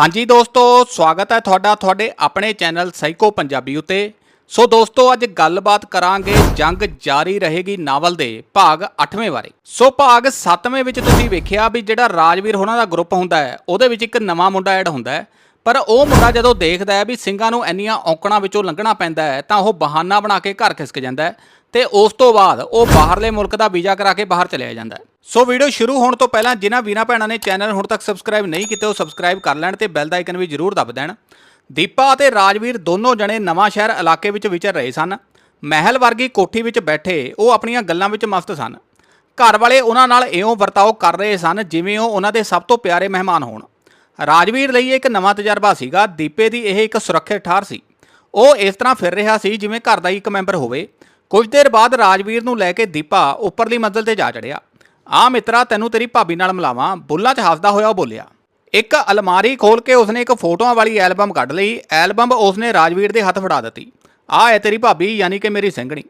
ਹਾਂਜੀ ਦੋਸਤੋ, ਸਵਾਗਤ ਹੈ ਤੁਹਾਡਾ ਤੁਹਾਡੇ ਆਪਣੇ ਚੈਨਲ ਸਾਈਕੋ ਪੰਜਾਬੀ ਉਤੇ। ਸੋ ਦੋਸਤੋ, ਅੱਜ ਗੱਲਬਾਤ ਕਰਾਂਗੇ ਜੰਗ ਜਾਰੀ ਰਹੇਗੀ ਨਾਵਲ ਦੇ ਭਾਗ 8ਵੇਂ ਬਾਰੇ। ਸੋ ਭਾਗ 7ਵੇਂ ਵਿੱਚ ਤੁਸੀਂ ਵੇਖਿਆ ਵੀ ਜਿਹੜਾ ਰਾਜਵੀਰ ਹੋਣਾ ਦਾ ਗਰੁੱਪ ਹੁੰਦਾ ਹੈ, ਉਹਦੇ ਵਿੱਚ ਇੱਕ ਨਵਾਂ ਮੁੰਡਾ ਐਡ ਹੁੰਦਾ ਹੈ। ਪਰ ਉਹ ਮੁੰਡਾ ਜਦੋਂ ਦੇਖਦਾ ਹੈ ਵੀ ਸਿੰਘਾਂ ਨੂੰ ਇੰਨੀਆਂ ਔਕੜਾਂ ਵਿੱਚੋਂ ਲੰਘਣਾ ਪੈਂਦਾ ਹੈ, ਤਾਂ ਉਹ ਬਹਾਨਾ ਬਣਾ ਕੇ ਘਰ ਖਿਸਕ ਜਾਂਦਾ ਹੈ। ਤੇ ਉਸ ਤੋਂ ਬਾਅਦ ਉਹ ਬਾਹਰਲੇ ਮੁਲਕ ਦਾ ਵੀਜ਼ਾ ਕਰਾ ਕੇ ਬਾਹਰ ਚਲਿਆ ਜਾਂਦਾ ਹੈ। ਸੋ ਵੀਡੀਓ ਸ਼ੁਰੂ ਹੋਣ ਤੋਂ ਪਹਿਲਾਂ ਜਿਨ੍ਹਾਂ ਵੀਰਾਂ ਭੈਣਾਂ ਨੇ ਚੈਨਲ ਹੁਣ ਤੱਕ ਸਬਸਕ੍ਰਾਈਬ ਨਹੀਂ ਕੀਤੇ, ਉਹ ਸਬਸਕ੍ਰਾਈਬ ਕਰ ਲੈਣ ਤੇ ਬੈਲ ਦਾ ਆਈਕਨ ਵੀ ਜ਼ਰੂਰ ਦਬ ਦੇਣ। ਦੀਪਾ ਅਤੇ ਰਾਜਵੀਰ ਦੋਨੋਂ ਜਣੇ ਨਵਾਂ ਸ਼ਹਿਰ ਇਲਾਕੇ ਵਿੱਚ ਵਿਚਰ ਰਹੇ ਸਨ। ਮਹਿਲ ਵਰਗੀ ਕੋਠੀ ਵਿੱਚ ਬੈਠੇ ਉਹ ਆਪਣੀਆਂ ਗੱਲਾਂ ਵਿੱਚ ਮਸਤ ਸਨ। ਘਰ ਵਾਲੇ ਉਹਨਾਂ ਨਾਲ ਇਉਂ ਵਰਤਾਓ ਕਰ ਰਹੇ ਸਨ ਜਿਵੇਂ ਉਹ ਉਹਨਾਂ ਦੇ ਸਭ ਤੋਂ ਪਿਆਰੇ ਮਹਿਮਾਨ ਹੋਣ। ਰਾਜਵੀਰ ਲਈ ਇੱਕ ਨਵਾਂ ਤਜਰਬਾ ਸੀਗਾ। ਦੀਪੇ ਦੀ ਇਹ ਇੱਕ ਸੁਰੱਖਿਅਤ ਠਾਰ ਸੀ। ਉਹ ਇਸ ਤਰ੍ਹਾਂ ਫਿਰ ਰਿਹਾ ਸੀ ਜਿਵੇਂ ਘਰ ਦਾ ਹੀ ਇੱਕ ਮੈਂਬਰ ਹੋਵੇ। ਕੁਝ ਦੇਰ ਬਾਅਦ ਰਾਜਵੀਰ ਨੂੰ ਲੈ ਕੇ ਦੀਪਾ ਉੱਪਰਲੀ ਮੰਜ਼ਲ ਤੇ ਜਾ ਚੜਿਆ। ਆ ਮਿੱਤਰਾ, ਤੈਨੂੰ ਤੇਰੀ ਭਾਬੀ ਨਾਲ ਮਿਲਾਵਾਂ। ਬੁੱਲਾਂ 'ਚ ਹੱਸਦਾ ਹੋਇਆ ਉਹ ਬੋਲਿਆ। ਇੱਕ ਅਲਮਾਰੀ ਖੋਲ ਕੇ ਉਸਨੇ ਇੱਕ ਫੋਟੋਆਂ ਵਾਲੀ ਐਲਬਮ ਕੱਢ ਲਈ। ਐਲਬਮ ਉਸਨੇ ਰਾਜਵੀਰ ਦੇ ਹੱਥ ਫੜਾ ਦਿੱਤੀ। ਆ ਹੈ ਤੇਰੀ ਭਾਬੀ, ਯਾਨੀ ਕਿ ਮੇਰੀ ਸਿੰਘਣੀ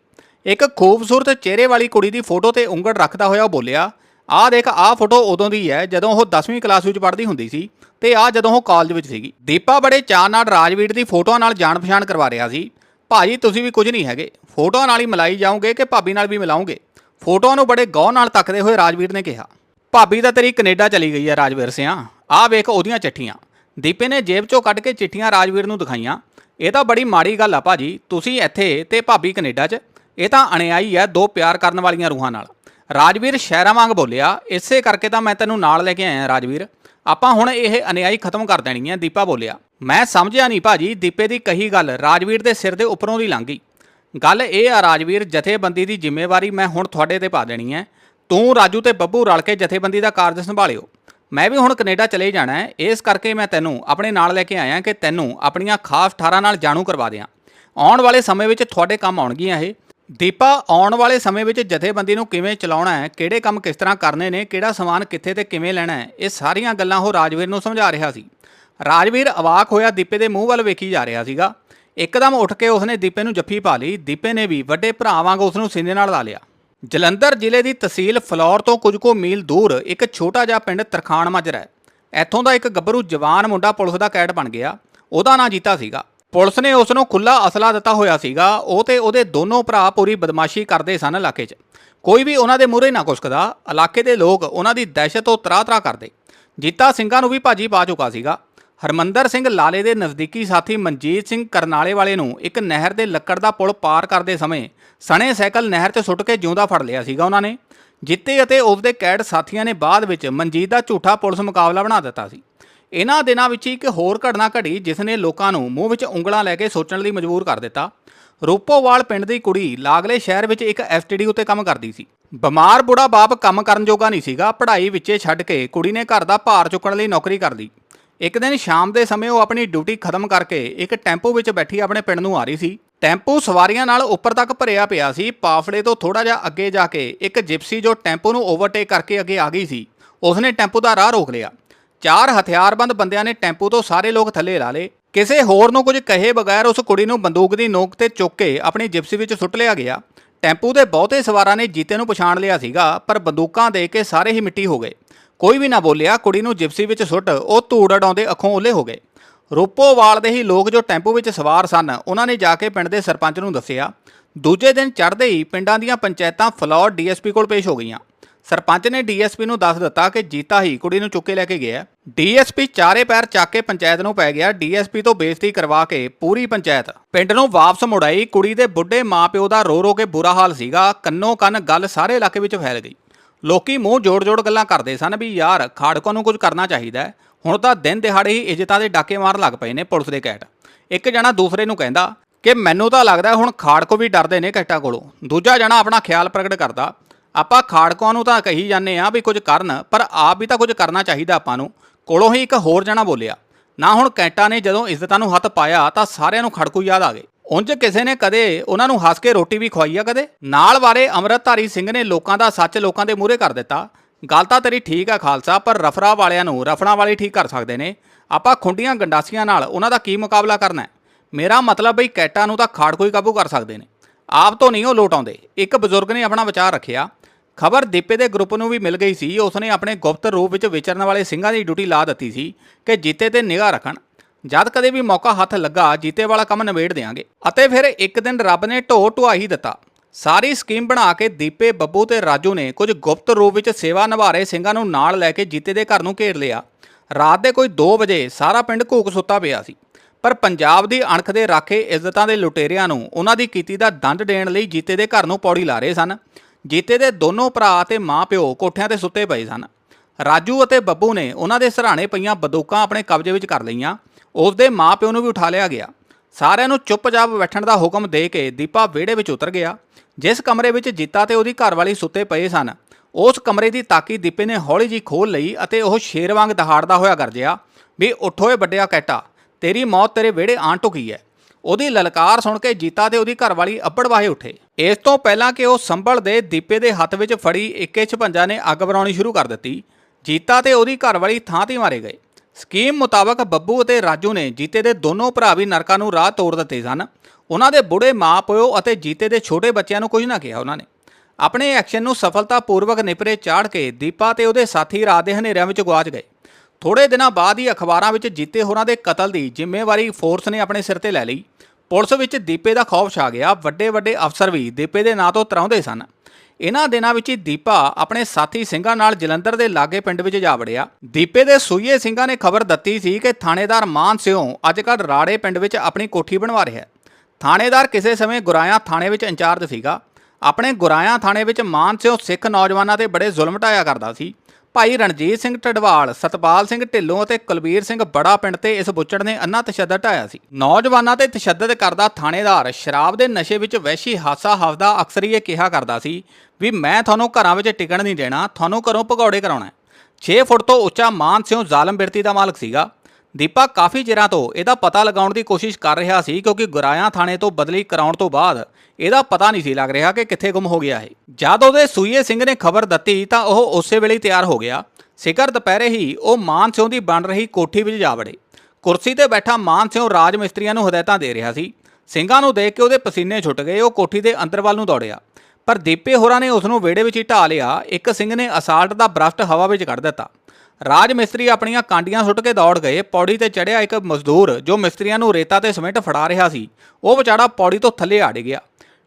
ਇੱਕ ਖੂਬਸੂਰਤ ਚਿਹਰੇ ਵਾਲੀ ਕੁੜੀ ਦੀ ਫੋਟੋ ਤੇ ਉਂਗਲ ਰੱਖਦਾ ਹੋਇਆ ਉਹ ਬੋਲਿਆ, ਆ ਦੇਖ, ਆ ਫੋਟੋ ਉਦੋਂ ਦੀ ਹੈ ਜਦੋਂ ਉਹ 10ਵੀਂ ਕਲਾਸ ਵਿੱਚ ਪੜ੍ਹਦੀ ਹੁੰਦੀ ਸੀ ਤੇ ਆ ਜਦੋਂ ਉਹ ਕਾਲਜ ਵਿੱਚ ਸੀਗੀ। ਦੀਪਾ ਬੜੇ ਚਾਅ ਨਾਲ ਰਾਜਵੀਰ ਦੀ ਫੋਟੋਆਂ ਨਾਲ ਜਾਣ ਪਛਾਣ ਕਰਵਾ ਰਿਹਾ ਸੀ। ਭਾਜੀ, ਤੁਸੀਂ ਵੀ ਕੁਝ ਨਹੀਂ ਹੈਗੇ। ਫੋਟੋਆਂ ਨਾਲ ਹੀ ਮਿਲਾਈ ਜਾਓਗੇ ਕਿ ਭਾਬੀ ਨਾਲ ਵੀ ਮਿਲਾਓਗੇ? ਫੋਟੋਆਂ ਨੂੰ ਬੜੇ ਗੌਰ ਨਾਲ ਤੱਕਦੇ ਹੋਏ ਰਾਜਵੀਰ ਨੇ ਕਿਹਾ, ਭਾਬੀ ਤਾਂ ਤੇਰੀ ਕੈਨੇਡਾ ਚਲੀ ਗਈ ਹੈ ਰਾਜਵੀਰ ਸਿਆ। ਆਹ ਵੇਖ ਉਹਦੀਆਂ ਚਿੱਠੀਆਂ। ਦੀਪੇ ਨੇ ਜੇਬ ਚੋਂ ਕੱਢ ਕੇ ਚਿੱਠੀਆਂ ਰਾਜਵੀਰ ਨੂੰ ਦਿਖਾਈਆਂ। ਇਹ ਤਾਂ ਬੜੀ ਮਾੜੀ ਗੱਲ ਆ ਭਾਜੀ, ਤੁਸੀਂ ਇੱਥੇ ਤੇ ਭਾਬੀ ਕੈਨੇਡਾ 'ਚ। ਇਹ ਤਾਂ ਅਣਿਆਈ ਹੈ ਦੋ ਪਿਆਰ ਕਰਨ ਵਾਲੀਆਂ ਰੂਹਾਂ ਨਾਲ। ਰਾਜਵੀਰ ਸ਼ਹਿਰਾਂ ਵਾਂਗ ਬੋਲਿਆ, ਇਸੇ ਕਰਕੇ ਤਾਂ ਮੈਂ ਤੈਨੂੰ ਨਾਲ ਲੈ ਕੇ ਆਇਆ ਰਾਜਵੀਰ। ਆਪਾਂ ਹੁਣ ਇਹ ਅਨਿਆਈ ਖਤਮ ਕਰ ਦੇਣੀ ਹੈ ਦੀਪਾ ਬੋਲਿਆ। ਮੈਂ ਸਮਝਿਆ ਨਹੀਂ ਭਾਜੀ, ਦੀਪੇ ਦੀ ਕਹੀ ਗੱਲ ਰਾਜਵੀਰ ਦੇ ਸਿਰ ਦੇ ਉੱਪਰੋਂ ਦੀ ਲੰਘ ਗਈ। ਗੱਲ ਇਹ ਆ ਰਾਜਵੀਰ, ਜਥੇਬੰਦੀ ਦੀ ਜ਼ਿੰਮੇਵਾਰੀ ਮੈਂ ਹੁਣ ਤੁਹਾਡੇ ਤੇ ਪਾ ਦੇਣੀ ਹੈ। ਤੂੰ ਰਾਜੂ ਤੇ ਬੱਬੂ ਰਲ ਕੇ ਜਥੇਬੰਦੀ ਦਾ ਕਾਰਜ ਸੰਭਾਲਿਓ। ਮੈਂ ਵੀ ਹੁਣ ਕੈਨੇਡਾ ਚਲੇ ਜਾਣਾ ਹੈ। ਇਸ ਕਰਕੇ ਮੈਂ ਤੈਨੂੰ ਆਪਣੇ ਨਾਲ ਲੈ ਕੇ ਆਇਆ ਕਿ ਤੈਨੂੰ ਆਪਣੀਆਂ ਖਾਸ ਠਾਰਾਂ ਨਾਲ ਜਾਣੂ ਕਰਵਾ ਦਿਆਂ। ਆਉਣ ਵਾਲੇ ਸਮੇਂ ਵਿੱਚ ਤੁਹਾਡੇ ਕੰਮ ਆਉਣਗੀਆਂ ਇਹ। ਦੀਪਾ, ਆਉਣ ਵਾਲੇ ਸਮੇਂ ਵਿੱਚ ਜਥੇਬੰਦੀ ਨੂੰ ਕਿਵੇਂ ਚਲਾਉਣਾ ਹੈ? ਕਿਹੜੇ ਕੰਮ ਕਿਸ ਤਰ੍ਹਾਂ ਕਰਨੇ ਨੇ? ਕਿਹੜਾ ਸਮਾਨ ਕਿੱਥੇ ਤੇ ਕਿਵੇਂ ਲੈਣਾ ਹੈ? ਇਹ ਸਾਰੀਆਂ ਗੱਲਾਂ ਉਹ ਰਾਜਵੀਰ ਨੂੰ ਸਮਝਾ ਰਿਹਾ ਸੀ। ਰਾਜਵੀਰ ਅਵਾਕ ਹੋਇਆ ਦੀਪੇ ਦੇ ਮੂੰਹ ਵੱਲ ਵੇਖੀ ਜਾ ਰਿਹਾ ਸੀਗਾ। ਇੱਕਦਮ ਉੱਠ ਕੇ ਉਸਨੇ ਦੀਪੇ ਨੂੰ ਜੱਫੀ ਪਾ ਲਈ। ਦੀਪੇ ਨੇ ਵੀ ਵੱਡੇ ਭਰਾ ਵਾਂਗ ਉਸ ਨੂੰ ਸੀਨੇ ਨਾਲ ਲਾ ਲਿਆ। ਜਲੰਧਰ ਜ਼ਿਲ੍ਹੇ ਦੀ ਤਹਿਸੀਲ ਫਲੌਰ ਤੋਂ ਕੁਝ ਕੁ ਮੀਲ ਦੂਰ ਇੱਕ ਛੋਟਾ ਜਿਹਾ ਪਿੰਡ ਤਰਖਾਣ ਮਾਜਰਾ ਹੈ ਇੱਥੋਂ ਦਾ ਇੱਕ ਗੱਭਰੂ ਜਵਾਨ ਮੁੰਡਾ ਪੁਲਿਸ ਦਾ ਕੈਡ ਬਣ ਗਿਆ। ਉਹਦਾ ਨਾਂ ਜੀਤਾ ਸੀਗਾ। ਪੁਲਿਸ ਨੇ ਉਸ ਨੂੰ ਖੁੱਲਾ ਅਸਲਾ ਦਿੱਤਾ ਹੋਇਆ ਸੀਗਾ। ਉਹ ਤੇ ਉਹਦੇ ਦੋਨੋਂ ਭਰਾ ਪੂਰੀ ਬਦਮਾਸ਼ੀ ਕਰਦੇ ਸਨ ਇਲਾਕੇ 'ਚ। ਕੋਈ ਵੀ ਉਹਨਾਂ ਦੇ ਮੂਹਰੇ ਨਾ ਕੁਸਕਦਾ। ਇਲਾਕੇ ਦੇ ਲੋਕ ਉਹਨਾਂ ਦੀ ਦਹਿਸ਼ਤ ਤੋਂ ਤਰਾ-ਤਰਾ ਕਰਦੇ। ਜੀਤਾ ਸਿੰਘਾਂ ਨੂੰ ਵੀ ਭਾਜੀ ਪਾ ਚੁੱਕਾ ਸੀਗਾ। ਹਰਮੰਦਰ ਸਿੰਘ ਲਾਲੇ ਦੇ ਨਜ਼ਦੀਕੀ ਸਾਥੀ ਮਨਜੀਤ ਸਿੰਘ ਕਰਨਾਲੇ ਵਾਲੇ ਨੂੰ ਇੱਕ ਨਹਿਰ ਦੇ ਲੱਕੜ ਦਾ ਪੁਲ ਪਾਰ ਕਰਦੇ ਸਮੇਂ ਸਣੇ ਸਾਈਕਲ ਨਹਿਰ 'ਚ ਸੁੱਟ ਕੇ ਜਿਉਂਦਾ ਫੜ ਲਿਆ ਸੀਗਾ ਉਹਨਾਂ ਨੇ। ਜਿੱਤੇ ਅਤੇ ਉਸ ਦੇ ਕੈਡ ਸਾਥੀਆਂ ਨੇ ਬਾਅਦ ਵਿੱਚ ਮਨਜੀਤ ਦਾ ਝੂਠਾ ਪੁਲਿਸ ਮੁਕਾਬਲਾ ਬਣਾ ਦਿੱਤਾ ਸੀ। ਇਹਨਾਂ ਦਿਨਾਂ ਵਿੱਚ ਇੱਕ ਹੋਰ ਘਟਨਾ ਘਟੀ ਜਿਸ ਨੇ ਲੋਕਾਂ ਨੂੰ ਮੂੰਹ ਵਿੱਚ ਉਂਗਲਾਂ ਲੈ ਕੇ ਸੋਚਣ ਲਈ ਮਜਬੂਰ ਕਰ ਦਿੱਤਾ। ਰੂਪੋਵਾਲ ਪਿੰਡ ਦੀ ਕੁੜੀ ਲਾਗਲੇ ਸ਼ਹਿਰ ਵਿੱਚ ਇੱਕ ਐਸਟੀਡੀ ਉੱਤੇ ਕੰਮ ਕਰਦੀ ਸੀ। ਬਿਮਾਰ ਬੁੜਾ ਬਾਪ ਕੰਮ ਕਰਨ ਜੋਗਾ ਨਹੀਂ ਸੀਗਾ, ਪੜ੍ਹਾਈ ਵਿੱਚੇ ਛੱਡ ਕੇ ਕੁੜੀ ਨੇ ਘਰ ਦਾ ਭਾਰ ਚੁੱਕਣ ਲਈ ਨੌਕਰੀ ਕਰ ਲਈ। ਇੱਕ ਦਿਨ ਸ਼ਾਮ ਦੇ ਸਮੇਂ ਉਹ ਆਪਣੀ ਡਿਊਟੀ ਖਤਮ ਕਰਕੇ ਇੱਕ ਟੈਂਪੂ ਵਿੱਚ ਬੈਠੀ ਆਪਣੇ ਪਿੰਡ ਨੂੰ ਆ ਰਹੀ ਸੀ। ਟੈਂਪੂ ਸਵਾਰੀਆਂ ਨਾਲ ਉੱਪਰ ਤੱਕ ਭਰਿਆ ਪਿਆ ਸੀ। ਪਾਫੜੇ ਤੋਂ ਥੋੜਾ ਜਿਹਾ ਅੱਗੇ ਜਾ ਕੇ ਇੱਕ ਜਿਪਸੀ ਜੋ ਟੈਂਪੂ ਨੂੰ ਓਵਰਟੇਕ ਕਰਕੇ ਅੱਗੇ ਆ ਗਈ ਸੀ। ਉਸਨੇ ਟੈਂਪੂ ਦਾ ਰਾਹ ਰੋਕ ਲਿਆ। ਚਾਰ ਹਥਿਆਰਬੰਦ ਬੰਦਿਆਂ ਨੇ ਟੈਂਪੂ ਤੋਂ ਸਾਰੇ ਲੋਕ ਥੱਲੇ ਲਾ ਲਏ। ਕਿਸੇ ਹੋਰ ਨੂੰ ਕੁਝ ਕਹੇ ਬਗੈਰ ਉਸ ਕੁੜੀ ਨੂੰ ਬੰਦੂਕ ਦੀ ਨੋਕ ਤੇ ਚੁੱਕ ਕੇ ਆਪਣੀ ਜਿਪਸੀ ਵਿੱਚ ਸੁੱਟ ਲਿਆ ਗਿਆ। ਟੈਂਪੂ ਦੇ ਬਹੁਤੇ ਸਵਾਰਾਂ ਨੇ ਜੀਤੇ ਨੂੰ ਪਛਾਣ ਲਿਆ ਸੀਗਾ, ਪਰ ਬੰਦੂਕਾਂ ਦੇ ਕੇ ਸਾਰੇ ਹੀ ਮਿੱਟੀ ਹੋ ਗਏ। ਕੋਈ ਵੀ ਨਾ ਬੋਲਿਆ, ਕੁੜੀ ਨੂੰ ਜਿਪਸੀ ਵਿੱਚ ਸੁੱਟ, ਉਹ ਧੂੜ ਉਡਾਉਂਦੇ ਅੱਖੋਂ ਓਲੇ ਹੋ ਗਏ। ਰੋਪੋਵਾਲ ਦੇ ਹੀ ਲੋਕ ਜੋ ਟੈਂਪੂ ਵਿੱਚ ਸਵਾਰ ਸਨ, ਉਹਨਾਂ ਨੇ ਜਾ ਕੇ ਪਿੰਡ ਦੇ ਸਰਪੰਚ ਨੂੰ ਦੱਸਿਆ, ਦੂਜੇ ਦਿਨ ਚੜ੍ਹਦੇ ਹੀ ਪਿੰਡਾਂ ਦੀਆਂ ਪੰਚਾਇਤਾਂ ਫਲੌਰ ਡੀਐਸਪੀ ਕੋਲ ਪੇਸ਼ ਹੋ ਗਈਆਂ। ਸਰਪੰਚ ਨੇ ਡੀਐਸਪੀ ਨੂੰ ਦੱਸ ਦਿੱਤਾ ਕਿ ਜੀਤਾ ਹੀ ਕੁੜੀ ਨੂੰ ਚੁੱਕ ਕੇ ਲੈ ਕੇ ਗਿਆ ਡੀਐਸਪੀ ਚਾਰੇ ਪੈਰ ਚੱਕ ਕੇ ਪੰਚਾਇਤ ਨੂੰ ਪੈ ਗਿਆ, ਡੀਐਸਪੀ ਤੋਂ ਬੇਇੱਜ਼ਤੀ ਕਰਵਾ ਕੇ ਪੂਰੀ ਪੰਚਾਇਤ। ਪਿੰਡ ਨੂੰ ਵਾਪਸ ਮੁੜਾਈ, ਕੁੜੀ ਦੇ ਬੁੱਢੇ ਮਾਪਿਓ ਦਾ ਰੋ ਰੋ ਕੇ ਬੁਰਾ ਹਾਲ ਸੀਗਾ ਕੰਨੋ ਕੰਨ ਗੱਲ ਸਾਰੇ ਇਲਾਕੇ ਵਿੱਚ ਫੈਲ ਗਈ। ਲੋਕੀ ਮੂੰਹ ਜੋੜ-ਜੋੜ ਗੱਲਾਂ ਕਰਦੇ ਸਨ ਵੀ ਯਾਰ ਖਾੜਕੋ ਨੂੰ ਕੁਝ ਕਰਨਾ ਚਾਹੀਦਾ ਹੈ। ਹੁਣ ਤਾਂ ਦਿਨ ਦਿਹਾੜੇ ਹੀ ਇੱਜ਼ਤਾਂ ਦੇ ਡਾਕੇ ਮਾਰਨ ਲੱਗ ਪਏ ਨੇ ਪੁਲਿਸ ਦੇ ਕੈਟ। ਇੱਕ ਜਣਾ ਦੂਸਰੇ ਨੂੰ ਕਹਿੰਦਾ ਕਿ ਮੈਨੂੰ ਤਾਂ ਲੱਗਦਾ ਹੁਣ ਖਾੜਕੋ ਵੀ ਡਰਦੇ ਨੇ ਕੈਟਾਂ ਕੋਲੋਂ। ਦੂਜਾ ਜਣਾ ਆਪਣਾ ਖਿਆਲ ਪ੍ਰਗਟ ਕਰਦਾ, ਆਪਾਂ ਖਾੜਕੋਆਂ ਨੂੰ ਤਾਂ ਕਹੀ ਜਾਂਦੇ ਆ ਵੀ ਕੁਝ ਕਰਨ, ਪਰ ਆਪ ਵੀ ਤਾਂ ਕੁਝ ਕਰਨਾ ਚਾਹੀਦਾ ਆਪਾਂ ਨੂੰ। ਕੋਲੋਂ ਹੀ ਇੱਕ ਹੋਰ ਜਣਾ ਬੋਲਿਆ, ਨਾ ਹੁਣ ਕੈਟਾਂ ਨੇ ਜਦੋਂ ਇੱਜ਼ਤਾਂ ਨੂੰ ਹੱਥ ਪਾਇਆ ਤਾਂ ਸਾਰਿਆਂ ਨੂੰ ਖੜਕੂ ਯਾਦ ਆ ਗਏ। ਉਂਝ ਕਿਸੇ ਨੇ ਕਦੇ ਉਹਨਾਂ ਨੂੰ ਹੱਸ ਕੇ ਰੋਟੀ ਵੀ ਖਵਾਈ ਆ ਕਦੇ? ਨਾਲ ਵਾਲੇ ਅੰਮ੍ਰਿਤਧਾਰੀ ਸਿੰਘ ਨੇ ਲੋਕਾਂ ਦਾ ਸੱਚ ਲੋਕਾਂ ਦੇ ਮੂਹਰੇ ਕਰ ਦਿੱਤਾ। ਗੱਲ ਤਾਂ ਤੇਰੀ ਠੀਕ ਆ ਖਾਲਸਾ, ਪਰ ਰਫਰਾ ਵਾਲਿਆਂ ਨੂੰ ਰਫਣਾ ਵਾਲੇ ਠੀਕ ਕਰ ਸਕਦੇ ਨੇ। ਆਪਾਂ ਖੁੰਡੀਆਂ ਗੰਡਾਸੀਆਂ ਨਾਲ ਉਹਨਾਂ ਦਾ ਕੀ ਮੁਕਾਬਲਾ ਕਰਨਾ ਹੈ? ਮੇਰਾ ਮਤਲਬ ਬਈ ਕੈਟਾਂ ਨੂੰ ਤਾਂ ਖਾੜ ਕੋਈ ਕਾਬੂ ਕਰ ਸਕਦੇ ਨੇ। ਆਪ ਤੋਂ ਨਹੀਂ ਉਹ ਲੋਟ ਆਉਂਦੇ। ਇੱਕ ਬਜ਼ੁਰਗ ਨੇ ਆਪਣਾ ਵਿਚਾਰ ਰੱਖਿਆ। ਖਬਰ ਦੀਪੇ ਦੇ ਗਰੁੱਪ ਨੂੰ ਵੀ ਮਿਲ ਗਈ ਸੀ। ਉਸਨੇ ਆਪਣੇ ਗੁਪਤ ਰੂਪ ਵਿੱਚ ਵਿਚਰਨ ਵਾਲੇ ਸਿੰਘਾਂ ਦੀ ਡਿਊਟੀ ਲਾ ਦਿੱਤੀ ਸੀ ਕਿ ਜੀਤੇ ਤੇ ਨਿਗਾਹ ਰੱਖਣ। ਜਦ ਕਦੇ ਵੀ ਮੌਕਾ ਹੱਥ ਲੱਗਾ, ਜੀਤੇ ਵਾਲਾ ਕੰਮ ਨਿਬੇੜ ਦੇਾਂਗੇ ਅਤੇ ਫਿਰ ਇੱਕ ਦਿਨ ਰੱਬ ਨੇ ਢੋ ਢੁਆ ਹੀ ਦਿੱਤਾ। ਸਾਰੀ ਸਕੀਮ ਬਣਾ ਕੇ ਦੀਪੇ, ਬੱਬੂ ਤੇ ਰਾਜੂ ਨੇ ਕੁਝ ਗੁਪਤ ਰੂਪ ਵਿੱਚ ਸੇਵਾ ਨਿਭਾ ਰਹੇ ਸਿੰਘਾਂ ਨੂੰ ਨਾਲ ਲੈ ਕੇ ਜੀਤੇ ਦੇ ਘਰ ਨੂੰ ਘੇਰ ਲਿਆ। ਰਾਤ ਦੇ ਕੋਈ 2 ਵਜੇ ਸਾਰਾ ਪਿੰਡ ਘੂਕ ਸੁੱਤਾ ਪਿਆ ਸੀ। ਪਰ ਪੰਜਾਬ ਦੀ ਅਣਖ ਦੇ ਰਾਖੇ ਇੱਜ਼ਤਾਂ ਦੇ ਲੁਟੇਰਿਆਂ ਨੂੰ ਉਹਨਾਂ ਦੀ ਕੀਤੀ ਦਾ ਦੰਡ ਦੇਣ ਲਈ ਜੀਤੇ ਦੇ ਘਰ ਨੂੰ ਪੌੜੀ ਲਾ ਰਹੇ ਸਨ। ਜੀਤੇ ਦੇ ਦੋਨੋਂ ਭਰਾ ਤੇ ਮਾਂ ਪਿਓ ਕੋਠਿਆਂ ਤੇ ਸੁੱਤੇ ਪਏ ਸਨ। ਰਾਜੂ ਅਤੇ ਬੱਬੂ ਨੇ ਉਹਨਾਂ ਦੇ ਸਰਾਣੇ ਪਈਆਂ ਬੰਦੂਕਾਂ ਆਪਣੇ ਕਬਜ਼ੇ ਵਿੱਚ ਕਰ ਲਈਆਂ। ਉਸ ਦੇ ਮਾਂ ਪਿਓ ਨੂੰ ਵੀ ਉਠਾ ਲਿਆ ਗਿਆ। ਸਾਰਿਆਂ ਨੂੰ ਚੁੱਪਚਾਪ ਬੈਠਣ ਦਾ ਹੁਕਮ ਦੇ ਕੇ ਦੀਪਾ ਵਿਹੜੇ ਵਿੱਚ ਉਤਰ ਗਿਆ। ਜਿਸ ਕਮਰੇ ਵਿੱਚ ਜੀਤਾ ਤੇ ਉਹਦੀ ਘਰਵਾਲੀ ਸੁੱਤੇ ਪਏ ਸਨ, ਉਸ ਕਮਰੇ ਦੀ ਤਾਕੀ ਦੀਪੇ ਨੇ ਹੌਲੀ ਜੀ ਖੋਲ ਲਈ ਅਤੇ ਉਹ ਸ਼ੇਰ ਵਾਂਗ ਦਹਾੜਦਾ ਹੋਇਆ ਗਰਜਿਆ ਵੀ ਉੱਠ ਓਏ ਵੱਡਿਆ ਕੈਟਾ, ਤੇਰੀ ਮੌਤ ਤੇਰੇ ਵਿਹੜੇ ਆਣ ਟੁਕੀ ਹੈ ਉਹਦੀ ਲਲਕਾਰ ਸੁਣ ਕੇ ਜੀਤਾ ਤੇ ਉਹਦੀ ਘਰਵਾਲੀ ਅੱਬੜਵਾਹੇ ਉੱਠੇ। ਇਸ ਤੋਂ ਪਹਿਲਾਂ ਕਿ ਉਹ ਸੰਭਲ ਦੇ ਦੀਪੇ ਦੇ ਹੱਥ ਵਿੱਚ ਫੜੀ, ਇੱਕੇ 56 ਨੇ ਅੱਗ ਬਰਾਉਣੀ ਸ਼ੁਰੂ ਕਰ ਦਿੱਤੀ। ਜੀਤਾ ਤੇ ਉਹਦੀ ਘਰਵਾਲੀ ਥਾਂ ਤੇ ਮਾਰੇ ਗਏ। ਸਕੀਮ ਮੁਤਾਬਕ ਬੱਬੂ ਅਤੇ ਰਾਜੂ ਨੇ ਜੀਤੇ ਦੇ ਦੋਨੋਂ ਭਰਾ ਵੀ ਨਰਕਾਂ ਨੂੰ ਰਾਹ ਤੋੜ ਦਿੱਤੇ ਸਨ। ਉਹਨਾਂ ਦੇ ਬੁੜੇ ਮਾਂ, ਪਿਓ ਅਤੇ ਜੀਤੇ ਦੇ ਛੋਟੇ ਬੱਚਿਆਂ ਨੂੰ ਕੁਝ ਨਾ ਕਿਹਾ ਉਹਨਾਂ ਨੇ। ਆਪਣੇ ਐਕਸ਼ਨ ਨੂੰ ਸਫਲਤਾਪੂਰਵਕ ਨਿਪਰੇ ਚਾੜ ਕੇ ਦੀਪਾ ਤੇ ਉਹਦੇ ਸਾਥੀ ਰਾਤ ਦੇ ਹਨੇਰਿਆਂ ਵਿੱਚ ਗਵਾਚ ਗਏ। ਥੋੜੇ ਦਿਨਾਂ ਬਾਅਦ ਹੀ ਅਖਬਾਰਾਂ ਵਿੱਚ ਜੀਤੇ ਹੋਰਾਂ ਦੇ ਕਤਲ ਦੀ ਜ਼ਿੰਮੇਵਾਰੀ ਫੋਰਸ ਨੇ ਆਪਣੇ ਸਿਰ ਤੇ ਲੈ ਲਈ। ਪੁਲਿਸ ਵਿੱਚ ਦੀਪੇ ਦਾ ਖੌਫ ਛਾ ਗਿਆ। ਵੱਡੇ ਵੱਡੇ ਅਫਸਰ ਵੀ ਦੀਪੇ ਦੇ ਨਾਂ ਤੋਂ ਤਰਾਉਂਦੇ ਸਨ। ਇਹਨਾਂ ਦਿਨਾਂ ਵਿੱਚ ਹੀ ਦੀਪਾ ਆਪਣੇ ਸਾਥੀ ਸਿੰਘਾਂ ਨਾਲ ਜਲੰਧਰ ਦੇ ਲਾਗੇ ਪਿੰਡ ਵਿੱਚ ਜਾ ਵੜਿਆ। ਦੀਪੇ ਦੇ ਸੂਈਏ ਸਿੰਘਾਂ ਨੇ ਖਬਰ ਦਿੱਤੀ ਸੀ ਕਿ ਥਾਣੇਦਾਰ ਮਾਨ ਸਿਓ ਅੱਜਕੱਲ੍ਹ ਰਾੜੇ ਪਿੰਡ ਵਿੱਚ ਆਪਣੀ ਕੋਠੀ ਬਣਵਾ ਰਿਹਾ ਹੈ। ਥਾਣੇਦਾਰ ਕਿਸੇ ਸਮੇਂ ਗੁਰਾਇਆ ਥਾਣੇ ਵਿੱਚ ਇੰਚਾਰਜ ਸੀਗਾ। ਆਪਣੇ ਗੁਰਾਇਆ ਥਾਣੇ ਵਿੱਚ ਮਾਨ ਸਿਓ ਸਿੱਖ ਨੌਜਵਾਨਾਂ ਤੇ ਬੜੇ ਜ਼ੁਲਮ ਢਾਇਆ ਕਰਦਾ ਸੀ। ਭਾਈ ਰਣਜੀਤ ਸਿੰਘ ਢਡਵਾਲ, ਸਤਪਾਲ ਸਿੰਘ ਢਿੱਲੋਂ ਅਤੇ ਕੁਲਬੀਰ ਸਿੰਘ ਬੜਾ ਪਿੰਡ ਤੇ ਇਸ ਬੁੱਚੜ ਨੇ ਅੰਨਾ ਤਸ਼ੱਦਦ ਢਾਇਆ ਸੀ ਨੌਜਵਾਨਾਂ ਤੇ ਤਸ਼ੱਦਦ ਕਰਦਾ ਥਾਣੇਦਾਰ ਸ਼ਰਾਬ ਦੇ ਨਸ਼ੇ ਵਿੱਚ ਵੈਸ਼ੀ ਹਾਸਾ ਹਫਦਾ ਅਕਸਰ ਹੀ ਇਹ ਕਿਹਾ ਕਰਦਾ ਸੀ ਵੀ ਮੈਂ ਤੁਹਾਨੂੰ ਘਰਾਂ ਵਿੱਚ ਟਿਕਣ ਨਹੀਂ ਦੇਣਾ, ਤੁਹਾਨੂੰ ਘਰੋਂ ਭਗੌੜੇ ਕਰਾਉਣਾ ਹੈ। 6 ਫੁੱਟ ਤੋਂ ਉੱਚਾ ਮਾਨ ਸਿਓ ਜ਼ਾਲਮ ਬਿਰਤੀ ਦਾ ਮਾਲਕ ਸੀਗਾ ਦੀਪਾ, ਕਾਫੀ ਚਿਰਾਂ ਤੋਂ ਇਹਦਾ ਪਤਾ ਲਗਾਉਣ ਦੀ ਕੋਸ਼ਿਸ਼ ਕਰ ਰਿਹਾ ਸੀ ਕਿਉਂਕਿ ਗੁਰਾਇਆ ਥਾਣੇ ਤੋਂ ਬਦਲੀ ਕਰਾਉਣ ਤੋਂ ਬਾਅਦ ਇਹਦਾ ਪਤਾ ਨਹੀਂ ਸੀ ਲੱਗ ਰਿਹਾ ਕਿ ਕਿੱਥੇ ਗੁੰਮ ਹੋ ਗਿਆ ਹੈ ਜਦ ਉਹਦੇ ਸੂਈਏ ਸਿੰਘ ਨੇ ਖਬਰ ਦਿੱਤੀ ਤਾਂ ਉਹ ਉਸੇ ਵੇਲੇ ਤਿਆਰ ਹੋ ਗਿਆ। ਸਿਖਰ ਦੁਪਹਿਰੇ ਹੀ ਉਹ ਮਾਨ ਸਿਓ ਦੀ ਬਣ ਰਹੀ ਕੋਠੀ ਵਿੱਚ ਜਾ ਵੜੇ। ਕੁਰਸੀ ਤੇ ਬੈਠਾ ਮਾਨ ਸਿਓ ਰਾਜ ਮਿਸਤਰੀਆਂ ਨੂੰ ਹਦਾਇਤਾਂ ਦੇ ਰਿਹਾ ਸੀ। ਸਿੰਘਾਂ ਨੂੰ ਦੇਖ ਕੇ ਉਹਦੇ ਪਸੀਨੇ ਛੁੱਟ ਗਏ, ਉਹ ਕੋਠੀ ਦੇ ਅੰਦਰ ਵੱਲ ਨੂੰ ਦੌੜਿਆ। ਪਰ ਦੀਪੇ ਹੋਰਾਂ ਨੇ ਉਸ ਨੂੰ ਵਿਹੜੇ ਵਿੱਚ ਹੀ ਢਾ ਲਿਆ। ਇੱਕ ਸਿੰਘ ਨੇ ਅਸਾਲਟ ਦਾ ਬਰਸਟ ਹਵਾ ਵਿੱਚ ਕੱਢ ਦਿੱਤਾ। ਰਾਜ ਮਿਸਤਰੀ ਆਪਣੀਆਂ ਕਾਂਡੀਆਂ ਸੁੱਟ ਕੇ ਦੌੜ ਗਏ। ਪੌੜੀ ਤੇ ਚੜਿਆ ਇੱਕ ਮਜ਼ਦੂਰ ਜੋ ਮਿਸਤਰੀਆਂ ਨੂੰ ਰੇਤਾ ਤੇ ਸਿਮੈਂਟ ਫੜਾ ਰਿਹਾ ਸੀ। ਉਹ ਵਿਚਾਰਾ ਪੌੜੀ ਤੋਂ ਥੱਲੇ ਆ ਡਿੱਗਿਆ।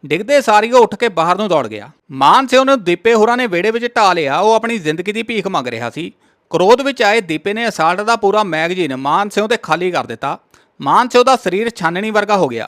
ਡਿੱਗਦੇ ਸਾਰੀ ਉਹ ਉੱਠ ਕੇ ਬਾਹਰ ਨੂੰ ਦੌੜ ਗਿਆ। ਮਾਨ ਸਿਓ ਨੂੰ ਦੀਪੇ ਹੋਰਾਂ ਨੇ ਵਿਹੜੇ ਵਿੱਚ ਢਾ ਲਿਆ। ਉਹ ਆਪਣੀ ਜ਼ਿੰਦਗੀ ਦੀ ਭੀਖ ਮੰਗ ਰਿਹਾ ਸੀ। ਕ੍ਰੋਧ ਵਿੱਚ ਆਏ ਦੀਪੇ ਨੇ ਅਸਾਲਟ ਦਾ ਪੂਰਾ ਮੈਗਜ਼ੀਨ ਮਾਨ ਸਿਓ ਤੇ ਖਾਲੀ ਕਰ ਦਿੱਤਾ। ਮਾਨ ਸਿਓ ਦਾ ਸਰੀਰ ਛਾਨਣੀ ਵਰਗਾ ਹੋ ਗਿਆ।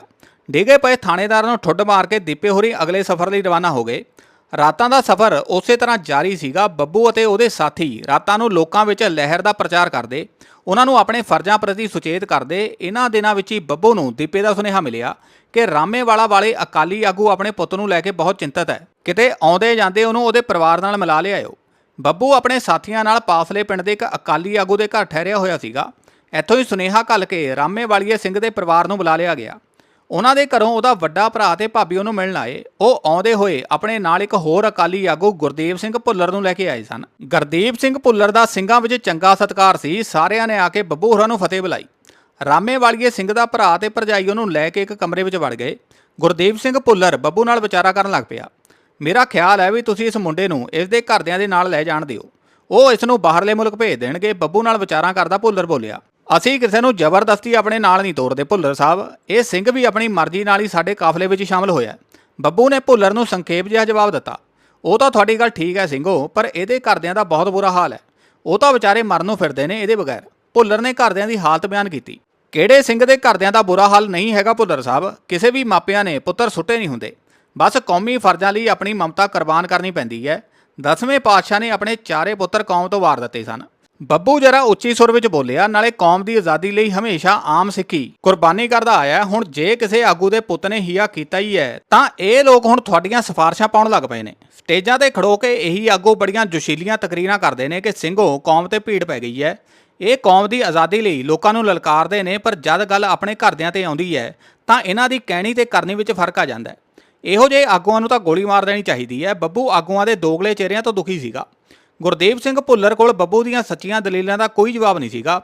ਡਿੱਗੇ ਪਏ ਥਾਣੇਦਾਰ ਨੂੰ ਠੁੱਡ ਮਾਰ ਕੇ ਦੀਪੇ ਹੋਰੀ ਅਗਲੇ ਸਫ਼ਰ ਲਈ ਰਵਾਨਾ ਹੋ ਗਏ। ਰਾਤਾਂ ਦਾ ਸਫ਼ਰ ਉਸੇ ਤਰ੍ਹਾਂ ਜਾਰੀ ਸੀਗਾ। ਬੱਬੂ ਅਤੇ ਉਹਦੇ ਸਾਥੀ ਰਾਤਾਂ ਨੂੰ ਲੋਕਾਂ ਵਿੱਚ ਲਹਿਰ ਦਾ ਪ੍ਰਚਾਰ ਕਰਦੇ, ਉਹਨਾਂ ਨੂੰ ਆਪਣੇ ਫਰਜ਼ਾਂ ਪ੍ਰਤੀ ਸੁਚੇਤ ਕਰਦੇ। ਇਹਨਾਂ ਦਿਨਾਂ ਵਿੱਚ ਹੀ ਬੱਬੂ ਨੂੰ ਦੀਪੇ ਦਾ ਸੁਨੇਹਾ ਮਿਲਿਆ ਕਿ ਰਾਮੇਵਾਲਾ ਵਾਲੇ ਅਕਾਲੀ ਆਗੂ ਆਪਣੇ ਪੁੱਤ ਨੂੰ ਲੈ ਕੇ ਬਹੁਤ ਚਿੰਤਤ ਹੈ। ਕਿਤੇ ਆਉਂਦੇ ਜਾਂਦੇ ਉਹਨੂੰ ਉਹਦੇ ਪਰਿਵਾਰ ਨਾਲ ਮਿਲਾ ਲਿਆਇਓ ਬੱਬੂ ਆਪਣੇ ਸਾਥੀਆਂ ਨਾਲ ਪਾਸਲੇ ਪਿੰਡ ਦੇ ਇੱਕ ਅਕਾਲੀ ਆਗੂ ਦੇ ਘਰ ਠਹਿਰਿਆ ਹੋਇਆ ਸੀਗਾ। ਇੱਥੋਂ ਹੀ ਸੁਨੇਹਾ ਘੱਲ ਕੇ ਰਾਮੇਵਾਲੀਏ ਸਿੰਘ ਦੇ ਪਰਿਵਾਰ ਨੂੰ ਬੁਲਾ ਲਿਆ ਗਿਆ। ਉਹਨਾਂ ਦੇ ਘਰੋਂ ਉਹਦਾ ਵੱਡਾ ਭਰਾ ਤੇ ਭਾਬੀ ਉਹਨੂੰ ਮਿਲਣ ਆਏ। ਉਹ ਆਉਂਦੇ ਹੋਏ ਆਪਣੇ ਨਾਲ ਇੱਕ ਹੋਰ ਅਕਾਲੀ ਆਗੂ ਗੁਰਦੇਵ ਸਿੰਘ ਭੁੱਲਰ ਨੂੰ ਲੈ ਕੇ ਆਏ ਸਨ। ਗੁਰਦੇਵ ਸਿੰਘ ਭੁੱਲਰ ਦਾ ਸਿੰਘਾਂ ਵਿੱਚ ਚੰਗਾ ਸਤਕਾਰ ਸੀ। ਸਾਰਿਆਂ ਨੇ ਆ ਕੇ ਬੱਬੂ ਹੋਰਾਂ ਨੂੰ ਫਤਿਹ ਬੁਲਾਈ। ਰਾਮੇ ਵਾਲੀਏ ਸਿੰਘ ਦਾ ਭਰਾ ਤੇ ਭਰਜਾਈ ਉਹਨੂੰ ਲੈ ਕੇ ਇੱਕ ਕਮਰੇ ਵਿੱਚ ਵੜ ਗਏ। ਗੁਰਦੇਵ ਸਿੰਘ ਭੁੱਲਰ ਬੱਬੂ ਨਾਲ ਵਿਚਾਰਾ ਕਰਨ ਲੱਗ ਪਿਆ। ਮੇਰਾ ਖਿਆਲ ਹੈ ਵੀ ਤੁਸੀਂ ਇਸ ਮੁੰਡੇ ਨੂੰ ਇਸ ਦੇ ਘਰਦਿਆਂ ਦੇ ਨਾਲ ਲੈ ਜਾਣ ਦਿਓ। ਉਹ ਇਸ ਨੂੰ ਬਾਹਰਲੇ ਮੁਲਕ ਭੇਜ ਦੇਣਗੇ। ਬੱਬੂ ਨਾਲ ਵਿਚਾਰਾਂ ਕਰਦਾ ਭੁੱਲਰ ਬੋਲਿਆ। ਅਸੀਂ ਕਿਸੇ ਨੂੰ ਜ਼ਬਰਦਸਤੀ ਆਪਣੇ ਨਾਲ ਨਹੀਂ ਤੋਰਦੇ, ਭੁੱਲਰ ਸਾਹਿਬ। ਇਹ ਸਿੰਘ ਵੀ ਆਪਣੀ ਮਰਜ਼ੀ ਨਾਲ ਹੀ ਸਾਡੇ ਕਾਫਲੇ ਵਿੱਚ ਸ਼ਾਮਲ ਹੋਇਆ ਬੱਬੂ ਨੇ ਭੁੱਲਰ ਨੂੰ ਸੰਖੇਪ ਜਿਹਾ ਜਵਾਬ ਦਿੱਤਾ। ਉਹ ਤਾਂ ਤੁਹਾਡੀ ਗੱਲ ਠੀਕ ਹੈ ਸਿੰਘੋ, ਪਰ ਇਹਦੇ ਘਰਦਿਆਂ ਦਾ ਬਹੁਤ ਬੁਰਾ ਹਾਲ ਹੈ। ਉਹ ਤਾਂ ਵਿਚਾਰੇ ਮਰਨ ਨੂੰ ਫਿਰਦੇ ਨੇ ਇਹਦੇ ਬਗੈਰ। ਭੁੱਲਰ ਨੇ ਘਰਦਿਆਂ ਦੀ ਹਾਲਤ ਬਿਆਨ ਕੀਤੀ। ਕਿਹੜੇ ਸਿੰਘ ਦੇ ਘਰਦਿਆਂ ਦਾ ਬੁਰਾ ਹਾਲ ਨਹੀਂ ਹੈਗਾ, ਭੁੱਲਰ ਸਾਹਿਬ? ਕਿਸੇ ਵੀ ਮਾਪਿਆਂ ਨੇ ਪੁੱਤਰ ਸੁੱਟੇ ਨਹੀਂ ਹੁੰਦੇ। ਬਸ ਕੌਮੀ ਫਰਜ਼ਾਂ ਲਈ ਆਪਣੀ ਮਮਤਾ ਕੁਰਬਾਨ ਕਰਨੀ ਪੈਂਦੀ ਹੈ। ਦਸਵੇਂ ਪਾਤਸ਼ਾਹ ਨੇ ਆਪਣੇ ਚਾਰੇ ਪੁੱਤਰ ਕੌਮ ਤੋਂ ਵਾਰ ਦਿੱਤੇ ਸਨ। ਬੱਬੂ ਜਰਾ ਉੱਚੀ ਸੁਰ ਵਿੱਚ ਬੋਲਿਆ, ਨਾਲੇ ਕੌਮ ਦੀ ਆਜ਼ਾਦੀ ਲਈ ਹਮੇਸ਼ਾ ਆਮ ਸਿੱਖੀ। ਕੁਰਬਾਨੀ ਕਰਦਾ ਆਇਆ, ਹੁਣ ਜੇ ਕਿਸੇ ਆਗੂ ਦੇ ਪੁੱਤ ਨੇ ਹੀਆ ਕੀਤਾ ਹੀ ਹੈ ਤਾਂ ਇਹ ਲੋਕ ਹੁਣ ਤੁਹਾਡੀਆਂ ਸਿਫਾਰਸ਼ਾਂ ਪਾਉਣ ਲੱਗ ਪਏ ਨੇ। ਸਟੇਜਾਂ ਤੇ ਖੜੋ ਕੇ ਇਹੀ ਆਗੂ ਬੜੀਆਂ ਜੋਸ਼ੀਲੀਆਂ ਤਕਰੀਰਾਂ ਕਰਦੇ ਨੇ ਕਿ ਸਿੰਘੋ, ਕੌਮ ਤੇ ਭੀੜ ਪੈ ਗਈ ਹੈ ਇਹ ਕੌਮ ਦੀ ਆਜ਼ਾਦੀ ਲਈ ਲੋਕਾਂ ਨੂੰ ਲਲਕਾਰਦੇ ਨੇ, ਪਰ ਜਦ ਗੱਲ ਆਪਣੇ ਘਰਦਿਆਂ ਤੇ ਆਉਂਦੀ ਹੈ ਤਾਂ ਇਹਨਾਂ ਦੀ ਕਹਿਣੀ ਤੇ ਕਰਨੀ ਵਿੱਚ ਫ਼ਰਕ ਆ ਜਾਂਦਾ ਹੈ ਇਹੋ ਜਿਹੇ ਆਗੂਆਂ ਨੂੰ ਤਾਂ ਗੋਲੀ ਮਾਰ ਦੇਣੀ ਚਾਹੀਦੀ ਹੈ ਬੱਬੂ ਆਗੂਆਂ ਦੇ ਦੋਗਲੇ ਚਿਹਰਿਆਂ ਤੋਂ ਦੁਖੀ ਸੀਗਾ। ਗੁਰਦੇਵ ਸਿੰਘ ਭੁੱਲਰ ਕੋਲ ਬੱਬੂ ਦੀਆਂ ਸੱਚੀਆਂ ਦਲੀਲਾਂ ਦਾ ਕੋਈ ਜਵਾਬ ਨਹੀਂ ਸੀਗਾ।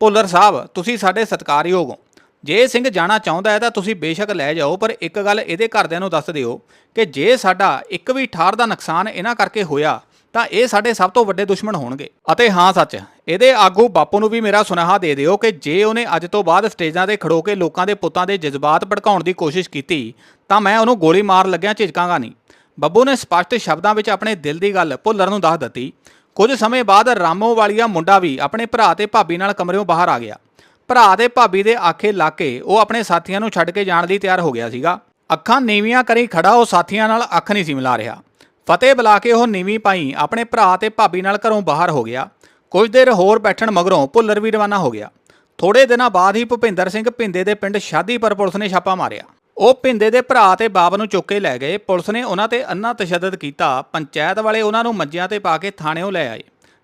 ਭੁੱਲਰ ਸਾਹਿਬ, ਤੁਸੀਂ ਸਾਡੇ ਸਤਿਕਾਰਯੋਗ ਹੋ। ਜੇ ਸਿੰਘ ਜਾਣਾ ਚਾਹੁੰਦਾ ਹੈ ਤਾਂ ਤੁਸੀਂ ਬੇਸ਼ੱਕ ਲੈ ਜਾਓ, ਪਰ ਇੱਕ ਗੱਲ ਇਹਦੇ ਘਰਦਿਆਂ ਨੂੰ ਦੱਸ ਦਿਓ ਕਿ ਜੇ ਸਾਡਾ ਇੱਕ ਵੀ ਠਾਰ ਦਾ ਨੁਕਸਾਨ ਇਹਨਾਂ ਕਰਕੇ ਹੋਇਆ, ਤਾਂ ਇਹ ਸਾਡੇ ਸਭ ਤੋਂ ਵੱਡੇ ਦੁਸ਼ਮਣ ਹੋਣਗੇ। ਅਤੇ ਹਾਂ, ਸੱਚ, ਇਹਦੇ ਆਗੂ ਬਾਪੂ ਨੂੰ ਵੀ ਮੇਰਾ ਸੁਨੇਹਾ ਦੇ ਦਿਓ ਕਿ ਜੇ ਉਹਨੇ ਅੱਜ ਤੋਂ ਬਾਅਦ ਸਟੇਜਾਂ ਤੇ ਖੜੋ ਕੇ ਲੋਕਾਂ ਦੇ ਪੁੱਤਾਂ ਦੇ ਜਜ਼ਬਾਤ ਭੜਕਾਉਣ ਦੀ ਕੋਸ਼ਿਸ਼ ਕੀਤੀ, ਤਾਂ ਮੈਂ ਉਹਨੂੰ ਗੋਲੀ ਮਾਰ ਲੱਗਿਆ ਝਿਜਕਾਂਗਾ ਨਹੀਂ। ਬੱਬੂ ਨੇ ਸਪਸ਼ਟ ਸ਼ਬਦਾਂ ਵਿੱਚ ਆਪਣੇ ਦਿਲ ਦੀ ਗੱਲ ਭੁੱਲਰ ਨੂੰ ਦੱਸ ਦਿੱਤੀ। ਕੁਝ ਸਮੇਂ ਬਾਅਦ ਰਾਮੋ ਵਾਲੀਆ ਮੁੰਡਾ ਵੀ ਆਪਣੇ ਭਰਾ ਤੇ ਭਾਬੀ ਨਾਲ ਕਮਰਿਓਂ ਬਾਹਰ ਆ ਗਿਆ। ਭਰਾ ਤੇ ਭਾਬੀ ਦੇ ਆਖੇ ਲਾ ਕੇ ਉਹ ਆਪਣੇ ਸਾਥੀਆਂ ਨੂੰ ਛੱਡ ਕੇ ਜਾਣ ਲਈ ਤਿਆਰ ਹੋ ਗਿਆ ਸੀਗਾ। ਅੱਖਾਂ ਨੀਵੀਆਂ ਕਰੀ ਖੜਾ ਉਹ ਸਾਥੀਆਂ ਨਾਲ ਅੱਖ ਨਹੀਂ ਸੀ ਮਿਲਾ ਰਿਹਾ। ਫਤਿਹ ਬੁਲਾ ਕੇ ਉਹ ਨੀਵੀਂ ਪਾਈ ਆਪਣੇ ਭਰਾ ਤੇ ਭਾਬੀ ਨਾਲ ਘਰੋਂ ਬਾਹਰ ਹੋ ਗਿਆ। ਕੁਝ ਦੇਰ ਹੋਰ ਬੈਠਣ ਮਗਰੋਂ ਭੁੱਲਰ ਵੀ ਰਵਾਨਾ ਹੋ ਗਿਆ। ਥੋੜੇ ਦਿਨਾਂ ਬਾਅਦ ਹੀ ਭੁਪਿੰਦਰ ਸਿੰਘ ਭਿੰਦੇ ਦੇ ਪਿੰਡ ਸ਼ਾਦੀਪੁਰ ਪੁਲਿਸ ਨੇ ਛਾਪਾ ਮਾਰਿਆ। ਉਹ ਭਿੰਦੇ ਦੇ ਭਰਾ ਤੇ ਬਾਪ ਨੂੰ ਚੁੱਕ ਕੇ ਲੈ ਗਏ। ਪੁਲਿਸ ਨੇ ਉਹਨਾਂ ਤੇ ਅੰਨਾ ਤਸ਼ੱਦਦ ਕੀਤਾ। ਪੰਚਾਇਤ ਵਾਲੇ ਉਹਨਾਂ ਨੂੰ ਮੰਜਿਆਂ ਤੇ ਪਾ ਕੇ ਥਾਣਿਓਂ ਲੈ ਆਏ।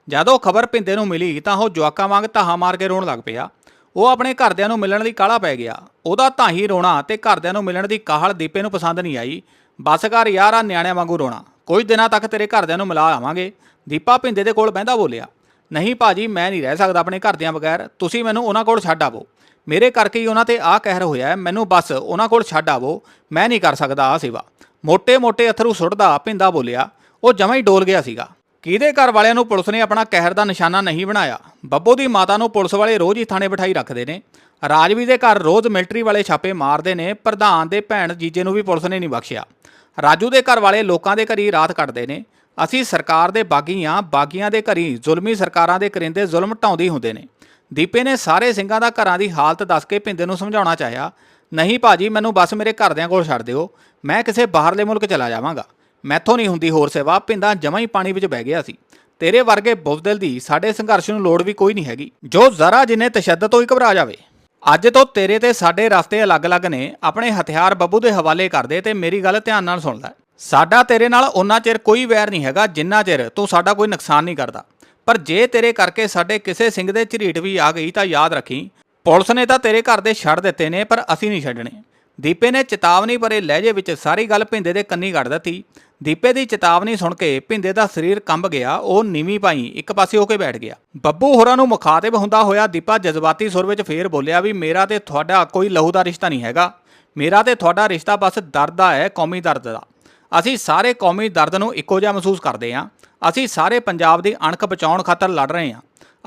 ਜਦੋਂ ਖਬਰ ਭਿੰਦੇ ਨੂੰ ਮਿਲੀ ਤਾਂ ਉਹ ਜਵਾਕਾਂ ਵਾਂਗ ਧਾਹਾਂ ਮਾਰ ਕੇ ਰੋਣ ਲੱਗ ਪਿਆ। ਉਹ ਆਪਣੇ ਘਰਦਿਆਂ ਨੂੰ ਮਿਲਣ ਲਈ ਕਾਹਲਾ ਪੈ ਗਿਆ। ਉਹਦਾ ਧਾਹੀ ਰੋਣਾ ਤੇ ਘਰਦਿਆਂ ਨੂੰ ਮਿਲਣ ਦੀ ਕਾਹਲ ਦੀਪੇ ਨੂੰ ਪਸੰਦ ਨਹੀਂ ਆਈ। ਬਸ ਘਰ ਯਾਰ ਆ ਨਿਆਣਿਆਂ ਵਾਂਗੂ ਰੋਣਾ। ਕੁਝ ਦਿਨਾਂ ਤੱਕ ਤੇਰੇ ਘਰਦਿਆਂ ਨੂੰ ਮਿਲਾ ਆਵਾਂਗੇ। ਦੀਪਾ ਭਿੰਦੇ ਦੇ ਕੋਲ ਬਹਿੰਦਾ ਬੋਲਿਆ, ਨਹੀਂ ਭਾਜੀ, ਮੈਂ ਨਹੀਂ ਰਹਿ ਸਕਦਾ ਆਪਣੇ ਘਰਦਿਆਂ ਬਗੈਰ। ਤੁਸੀਂ ਮੈਨੂੰ ਉਹਨਾਂ ਕੋਲ ਛੱਡ ਆਵੋ। ਮੇਰੇ ਕਰਕੇ ਹੀ ਉਹਨਾਂ ਤੇ ਆਹ ਕਹਿਰ ਹੋਇਆ ਮੈਨੂੰ ਬਸ ਉਹਨਾਂ ਕੋਲ ਛੱਡ ਆਵੋ, ਮੈਂ ਨਹੀਂ ਕਰ ਸਕਦਾ ਆ ਸੇਵਾ। ਮੋਟੇ ਮੋਟੇ ਅਥਰੂ ਸੁੱਟਦਾ ਪਿੰਦਾ ਬੋਲਿਆ, ਉਹ ਜਮਾਂ ਹੀ ਡੋਲ ਗਿਆ ਸੀਗਾ। ਕਿਹਦੇ ਘਰ ਵਾਲਿਆਂ ਨੂੰ ਪੁਲਿਸ ਨੇ ਆਪਣਾ ਕਹਿਰ ਦਾ ਨਿਸ਼ਾਨਾ ਨਹੀਂ ਬਣਾਇਆ? ਬੱਬੂ ਦੀ ਮਾਤਾ ਨੂੰ ਪੁਲਿਸ ਵਾਲੇ ਰੋਜ਼ ਹੀ ਥਾਣੇ ਬਿਠਾਈ ਰੱਖਦੇ ਨੇ। ਰਾਜਵੀ ਦੇ ਘਰ ਰੋਜ਼ ਮਿਲਟਰੀ ਵਾਲੇ ਛਾਪੇ ਮਾਰਦੇ ਨੇ, ਪ੍ਰਧਾਨ ਦੇ ਭੈਣ ਜੀਜੇ ਨੂੰ ਵੀ ਪੁਲਿਸ ਨੇ ਨਹੀਂ ਬਖਸ਼ਿਆ। ਰਾਜੂ ਦੇ ਘਰ ਵਾਲੇ ਲੋਕਾਂ ਦੇ ਘਰੀ ਰਾਤ ਕੱਟਦੇ ਨੇ। ਅਸੀਂ ਸਰਕਾਰ ਦੇ ਬਾਗੀ ਆ ਬਾਗੀਆਂ ਦੇ ਘਰੀ ਜ਼ੁਲਮੀ ਸਰਕਾਰਾਂ ਦੇ ਕਰਿੰਦੇ ਜ਼ੁਲਮ ਢਾਉਂਦੀ ਹੁੰਦੇ ਨੇ। ਦੀਪੇ ਨੇ ਸਾਰੇ ਸਿੰਘਾਂ ਦਾ ਘਰਾਂ ਦੀ ਹਾਲਤ ਦੱਸ ਕੇ ਭਿੰਦੇ ਨੂੰ ਸਮਝਾਉਣਾ ਚਾਹਿਆ, ਨਹੀਂ ਭਾਜੀ, ਮੈਨੂੰ ਬਸ ਮੇਰੇ ਘਰਦਿਆਂ ਕੋਲ ਛੱਡ ਦਿਓ। ਮੈਂ ਕਿਸੇ ਬਾਹਰਲੇ ਮੁਲਕ ਚਲਾ ਜਾਵਾਂਗਾ। ਮੈਥੋਂ ਨਹੀਂ ਹੁੰਦੀ ਹੋਰ ਸੇਵਾ ਭਿੰਦਾ ਜਮਾਂ ਹੀ ਪਾਣੀ ਵਿੱਚ ਬਹਿ ਗਿਆ ਸੀ। ਤੇਰੇ ਵਰਗੇ ਬੁਜ਼ਦਿਲ ਦੀ ਸਾਡੇ ਸੰਘਰਸ਼ ਨੂੰ ਲੋੜ ਵੀ ਕੋਈ ਨਹੀਂ ਹੈਗੀ। ਜੋ ਜ਼ਰਾ ਜਿੰਨੇ ਤਸ਼ੱਦਦ ਤੋਂ ਹੀ ਘਬਰਾ ਜਾਵੇ। ਅੱਜ ਤੋਂ ਤੇਰੇ ਤੇ ਸਾਡੇ ਰਸਤੇ ਅਲੱਗ-ਅਲੱਗ ਨੇ। ਆਪਣੇ ਹਥਿਆਰ ਬੱਬੂ ਦੇ ਹਵਾਲੇ ਕਰ ਦੇ ਤੇ ਮੇਰੀ ਗੱਲ ਧਿਆਨ ਨਾਲ ਸੁਣ ਲੈ। ਸਾਡਾ ਤੇਰੇ ਨਾਲ ਉਨਾ ਚਿਰ ਕੋਈ ਵੈਰ ਨਹੀਂ ਹੈਗਾ ਜਿੰਨਾ ਚਿਰ ਤੂੰ ਸਾਡਾ ਕੋਈ ਨੁਕਸਾਨ ਨਹੀਂ ਕਰਦਾ। ਪਰ ਜੇ ਤੇਰੇ ਕਰਕੇ ਸਾਡੇ ਕਿਸੇ ਸਿੰਘ ਦੇ ਝਰੀਟ ਵੀ ਆ ਗਈ ਤਾਂ ਯਾਦ ਰੱਖੀ। ਪੁਲਿਸ ਨੇ ਤਾਂ ਤੇਰੇ ਘਰ ਦੇ ਛੱਡ ਦਿੱਤੇ ਨੇ, ਪਰ ਅਸੀਂ ਨਹੀਂ ਛੱਡਣੇ। ਦੀਪੇ ਨੇ ਚੇਤਾਵਨੀ ਭਰੇ ਲਹਿਜੇ ਵਿੱਚ ਸਾਰੀ ਗੱਲ ਭਿੰਦੇ ਦੇ ਕੰਨੀ ਕੱਢ ਦਿੱਤੀ। ਦੀਪੇ ਦੀ ਚੇਤਾਵਨੀ ਸੁਣ ਕੇ ਭਿੰਦੇ ਦਾ ਸਰੀਰ ਕੰਬ ਗਿਆ, ਉਹ ਨੀਵੀਂ ਪਾਈ ਇੱਕ ਪਾਸੇ ਹੋ ਕੇ ਬੈਠ ਗਿਆ। ਬੱਬੂ ਹੋਰਾਂ ਨੂੰ ਮੁਖਾਤਿਬ ਹੁੰਦਾ ਹੋਇਆ ਦੀਪਾ ਜਜ਼ਬਾਤੀ ਸੁਰ ਵਿੱਚ ਫੇਰ ਬੋਲਿਆ ਵੀ, ਮੇਰਾ ਤੇ ਤੁਹਾਡਾ ਕੋਈ ਲਹੂ ਦਾ ਰਿਸ਼ਤਾ ਨਹੀਂ ਹੈਗਾ। ਮੇਰਾ ਤੇ ਤੁਹਾਡਾ ਰਿਸ਼ਤਾ ਬਸ ਦਰਦ ਦਾ ਹੈ, ਕੌਮੀ ਦਰਦ ਦਾ। ਅਸੀਂ ਸਾਰੇ ਕੌਮੀ ਦਰਦ ਨੂੰ ਇੱਕੋ ਜਿਹਾ ਮਹਿਸੂਸ ਕਰਦੇ ਹਾਂ। ਅਸੀਂ ਸਾਰੇ ਪੰਜਾਬ ਦੀ ਅਣਖ ਬਚਾਉਣ ਖਾਤਰ ਲੜ ਰਹੇ ਹਾਂ।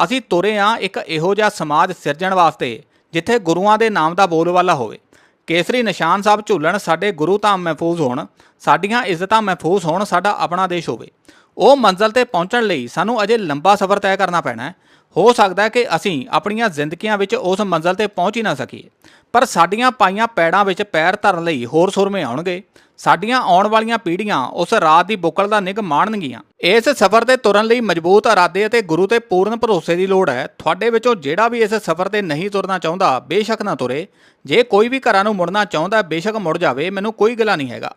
ਅਸੀਂ ਤੁਰੇ ਹਾਂ ਇੱਕ ਇਹੋ ਜਿਹਾ ਸਮਾਜ ਸਿਰਜਣ ਵਾਸਤੇ, ਜਿੱਥੇ ਗੁਰੂਆਂ ਦੇ ਨਾਮ ਦਾ ਬੋਲਬਾਲਾ ਹੋਵੇ। ਕੇਸਰੀ ਨਿਸ਼ਾਨ ਸਾਹਿਬ ਝੂਲਣ ਸਾਡੇ ਗੁਰੂ ਧਾਮ ਮਹਿਫੂਜ਼ ਹੋਣ, ਸਾਡੀਆਂ ਇੱਜ਼ਤਾਂ ਮਹਿਫੂਜ਼ ਹੋਣ, ਸਾਡਾ ਆਪਣਾ ਦੇਸ਼ ਹੋਵੇ। ਉਹ ਮੰਜ਼ਲ ਤੇ ਪਹੁੰਚਣ ਲਈ ਸਾਨੂੰ ਅਜੇ ਲੰਬਾ ਸਫ਼ਰ ਤੈਅ ਕਰਨਾ ਪੈਣਾ ਹੈ। ਹੋ ਸਕਦਾ ਹੈ ਕਿ ਅਸੀਂ ਆਪਣੀਆਂ ਜ਼ਿੰਦਗੀਆਂ ਵਿੱਚ ਉਸ ਮੰਜ਼ਲ ਤੇ ਪਹੁੰਚ ਹੀ ਨਾ ਸਕੀਏ। ਪਰ ਸਾਡੀਆਂ ਪਾਈਆਂ ਪੈੜਾਂ ਵਿੱਚ ਪੈਰ ਧਰਨ ਲਈ ਹੋਰ ਸੁਰਮੇ ਆਉਣਗੇ। ਸਾਡੀਆਂ ਆਉਣ ਵਾਲੀਆਂ ਪੀੜ੍ਹੀਆਂ ਉਸ ਰਾਤ ਦੀ ਬੁੱਕਲ ਦਾ ਨਿਗ ਮਾਣਨਗੀਆਂ। ਇਸ ਸਫ਼ਰ ਤੇ ਤੁਰਨ ਲਈ ਮਜ਼ਬੂਤ ਇਰਾਦੇ ਅਤੇ ਗੁਰੂ ਤੇ ਪੂਰਨ ਭਰੋਸੇ ਦੀ ਲੋੜ ਹੈ। ਤੁਹਾਡੇ ਵਿੱਚੋਂ ਜਿਹੜਾ ਵੀ ਇਸ ਸਫ਼ਰ ਤੇ ਨਹੀਂ ਤੁਰਨਾ ਚਾਹੁੰਦਾ, ਬੇਸ਼ੱਕ ਨਾ ਤੁਰੇ। ਜੇ ਕੋਈ ਵੀ ਘਰਾਂ ਨੂੰ ਮੁੜਨਾ ਚਾਹੁੰਦਾ, ਬੇਸ਼ੱਕ ਮੁੜ ਜਾਵੇ, ਮੈਨੂੰ ਕੋਈ ਗਿਲਾ ਨਹੀਂ ਹੈਗਾ।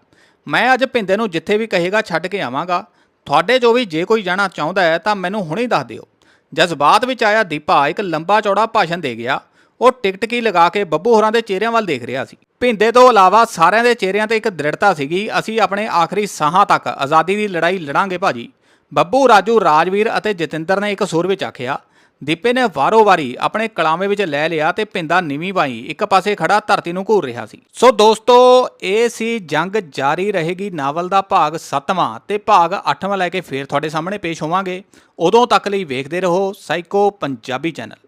ਮੈਂ ਅੱਜ ਭਿੰਦੇ ਨੂੰ ਜਿੱਥੇ ਵੀ ਕਹੇਗਾ, ਛੱਡ ਕੇ ਆਵਾਂਗਾ। ਤੁਹਾਡੇ ਜੋ ਵੀ ਜੇ ਕੋਈ ਜਾਣਾ ਚਾਹੁੰਦਾ ਹੈ, ਤਾਂ ਮੈਨੂੰ ਹੁਣੇ ਦੱਸ ਦਿਓ। ਜਜ਼ਬਾਤ ਵਿੱਚ ਆਇਆ ਦੀਪਾ ਇੱਕ ਲੰਬਾ ਚੌੜਾ ਭਾਸ਼ਣ ਦੇ ਗਿਆ। ਉਹ ਟਿਕਟਕੀ ਲਗਾ ਕੇ ਬੱਬੂ ਹੋਰਾਂ ਦੇ ਚਿਹਰਿਆਂ ਵੱਲ ਦੇਖ ਰਿਹਾ ਸੀ। ਭਿੰਦੇ ਤੋਂ ਇਲਾਵਾ ਸਾਰਿਆਂ ਦੇ ਚਿਹਰਿਆਂ ਤੇ ਇੱਕ ਦ੍ਰਿੜਤਾ ਸੀਗੀ। ਅਸੀਂ ਆਪਣੇ ਆਖਰੀ ਸਾਹਾਂ ਤੱਕ ਆਜ਼ਾਦੀ ਦੀ ਲੜਾਈ ਲੜਾਂਗੇ ਭਾਜੀ। ਬੱਬੂ, ਰਾਜੂ, ਰਾਜਵੀਰ ਅਤੇ ਜਤਿੰਦਰ ਨੇ ਇੱਕ ਸੁਰ ਵਿੱਚ ਆਖਿਆ ਦੀਪੇ ਨੇ ਵਾਰੋ-ਵਾਰੀ ਆਪਣੇ ਕਲਾਮੇ ਵਿੱਚ ਲੈ ਲਿਆ ਤੇ ਪਿੰਦਾ ਨੀਵੀਂ ਬਾਈ, ਇੱਕ ਪਾਸੇ ਖੜਾ ਧਰਤੀ ਨੂੰ ਘੂਰ ਰਿਹਾ ਸੀ। ਸੋ ਦੋਸਤੋ, ਇਹ ਸੀ ਜੰਗ ਜਾਰੀ ਰਹੇਗੀ ਨਾਵਲ ਦਾ ਭਾਗ 7ਵਾਂ ਤੇ ਭਾਗ 8ਵਾਂ ਲੈ ਕੇ ਫੇਰ ਤੁਹਾਡੇ ਸਾਹਮਣੇ ਪੇਸ਼ ਹੋਵਾਂਗੇ। ਉਦੋਂ ਤੱਕ ਲਈ ਵੇਖਦੇ ਰਹੋ ਸਾਈਕੋ ਪੰਜਾਬੀ ਚੈਨਲ।